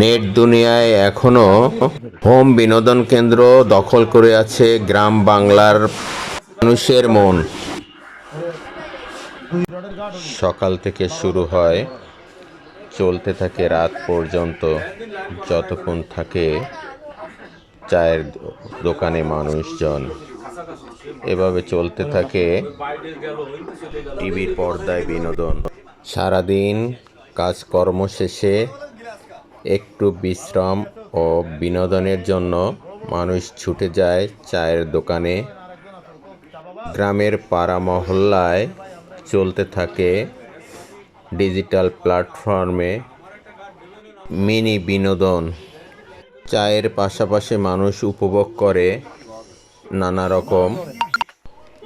Net দুনিয়ায় এখনও home বিনোদন কেন্দ্র দখল করে আছে গ্রাম বাংলার মানুষের মন। সকাল থেকে শুরু হয়, চলতে থাকে রাত পর্যন্ত, যতক্ষণ থাকে চায়ের দোকানে মানুষজন। এভাবে চলতে থাকে টিভির পর্দায় বিনোদন। সারাদিন কাজকর্ম শেষে একটু বিশ্রাম ও বিনোদনের জন্য মানুষ ছুটে যায় চায়ের দোকানে। গ্রামের পাড়া মহল্লায় চলতে থাকে ডিজিটাল প্ল্যাটফর্মে মিনি বিনোদন। চায়ের পাশাপাশি মানুষ উপভোগ করে নানা রকম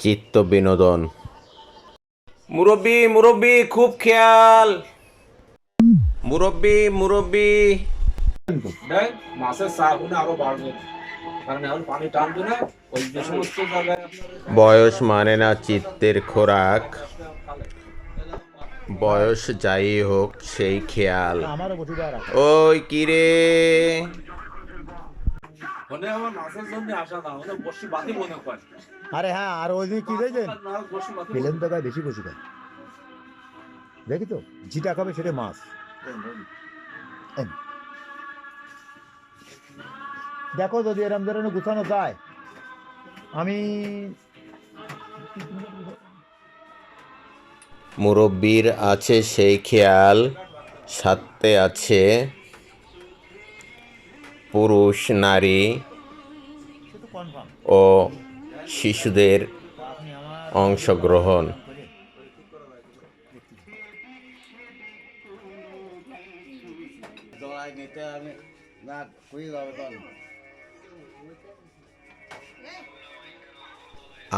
চিত্ত বিনোদন। মুরব্বী মুরব্বী, খুব খেয়াল! মুরব্বি মুরব্বি। দেখ মাছের চাগুনে আরও বাড়বে। কারণ এখন পানি টানবে না ওই যে সমস্ত জায়গায় আপনার বয়স মানে না চিত্তের খোরাক। বয়স যাই হোক সেই খেয়াল। ওই কিরে আরে হ্যাঁ আর ওই দিন কি দেখছেন? না বসি তো বেশি বসি দেখি তো যেটা খাবে সেটা মাছ। দেখো যদি এরম ধরনের গুছানো যায় আমি মুরব্বীর আছে সেই খেয়াল সাথে আছে পুরুষ নারী ও শিশুদের অংশগ্রহণ। জড়াই নিতে আমি না কুড়ি যাবে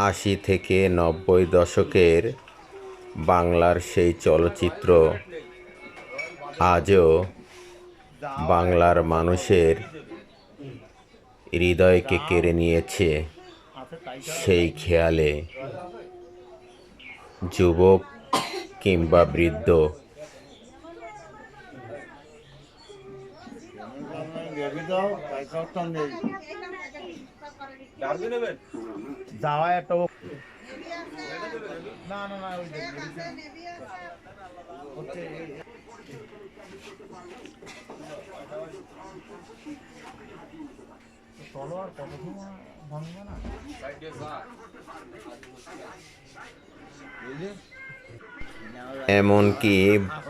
আশি থেকে নব্বই দশকের বাংলার সেই চলচ্চিত্র আজও বাংলার মানুষের হৃদয়কে কেড়ে নিয়েছে সেই খেয়ালে যুবক কিংবা বৃদ্ধ দাও নেই। যাওয়া একটা না না না ওই চলো আর কত ভাঙবে না? এমনকি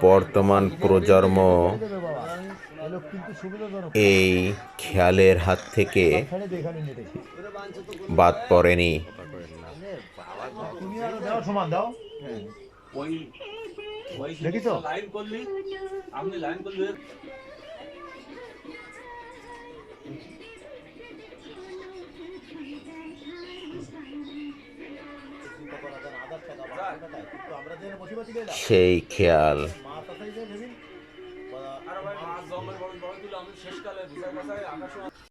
বর্তমান প্রজন্ম এই খেয়ালের হাত থেকে বাদ পড়েনি। সেই আরও শেষকালে বিচার বাসায় আকাশ